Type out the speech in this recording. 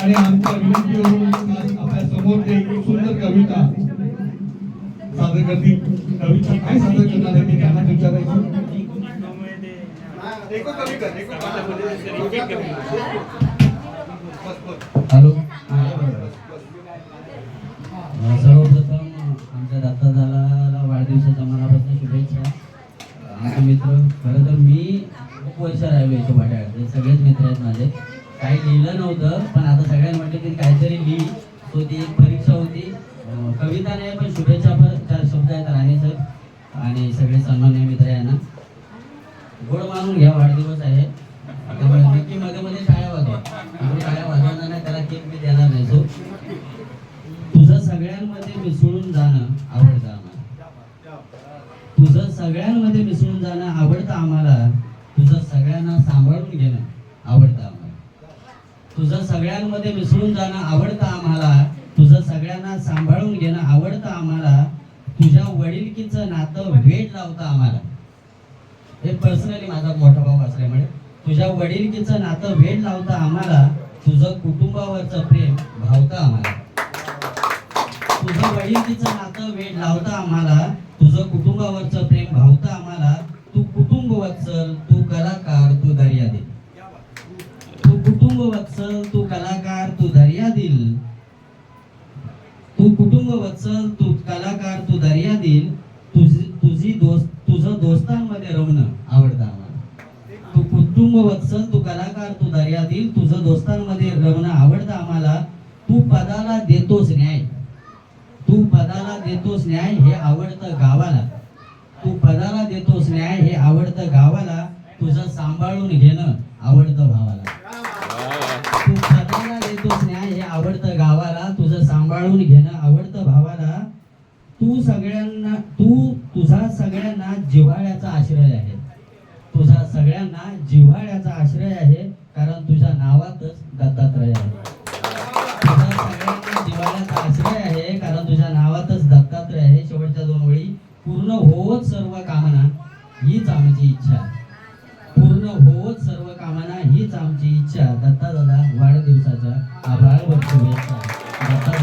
आणि आमच्या विनंतीवरून आपल्यासमोर एक सुंदर कविता सादर करतील. कविता काय सादर करणार आहे ते त्यांना विचारायचं. हॅलो. सर्वप्रथम आमच्या दत्तादाला वाढदिवसाच्या मनापासून शुभेच्छा. आमचे मित्र खरं तर मी खूप वर्ष राहिलो याच्या वाड्यात हे सगळेच मित्र आहेत माझे. काही लिहिलं नव्हतं पण आता सगळ्यांनी म्हटलं की काहीतरी लिही. तो ती एक परीक्षा होती. कविता नाही पण शुभेच्छा पण चार शब्द आहेत राणे सर आणि सगळे सन्मान्य मित्र यांना गोड मानून घ्या वाढदिवस आहे. त्यामुळे नक्की मध्ये मध्ये टाळ्या वाजवा. आपण टाळ्या वाजवणार नाही त्याला केक मी देणार नाही सो. तुझं सगळ्यांमध्ये मिसळून जाणं आवडतं आम्हाला. तुझं सगळ्यांमध्ये मिसळून जाणं आवडतं आम्हाला. तुझं सगळ्यांना सांभाळून घेणं आवडतं तुझं सगळ्यांमध्ये मिसळून जाणं आवडतं आम्हाला. तुझं सगळ्यांना सांभाळून घेणं आवडतं आम्हाला. तुझ्या वडिलकीचं नातं वेट लावतं आम्हाला. हे पर्सनली माझा मोठा भाऊ असल्यामुळे तुझ्या वडिलकीचं नातं वेड लावतं आम्हाला. तुझं कुटुंबावरचं प्रेम भावतं आम्हाला. तुझं वडिलकीचं नातं वेड लावतं आम्हाला. तुझं कुटुंबावरचं प्रेम भावतं आम्हाला. तू कुटुंब वत्सल तू कलाकार तू दर्या तू वत्सल तू कलाकार तू दर्या दिल तू कुटुंब वत्सल तू कलाकार तू दर्या दिल तुझी तुझी दोस्त तुझं दोस्तांमध्ये रमणं आवडतं आम्हाला. तू कुटुंब वत्सल तू कलाकार तू दर्या दिल तुझं दोस्तांमध्ये रमणं आवडतं आम्हाला. तू पदाला देतोस न्याय. तू पदाला देतोस न्याय हे आवडतं गावाला. तू पदाला देतोस न्याय हे आवडतं गावाला. तुझं सांभाळून घेणं आवडतं भावा भावाला तुझं सांभाळून घेणं आवडतं भावाला तू सगळ्यांना तू तुझा सगळ्यांना जिव्हाळ्याचा आश्रय आहे. तुझा सगळ्यांना जिव्हाळ्याचा आश्रय आहे कारण तुझ्या नावातच दत्तात्रय आहे. तुझा सगळ्यांना जिव्हाळ्याचा आश्रय आहे कारण तुझ्या नावातच दत्तात्रय आहे. शेवटच्या दोन वेळी पूर्ण होत सर्व कामना हीच आमची इच्छा. पूर्ण होत सर्व कामना हीच आमची इच्छा. दत्ता दादा वाढदिवसाचा आभार व शुभेच्छा. Gracias.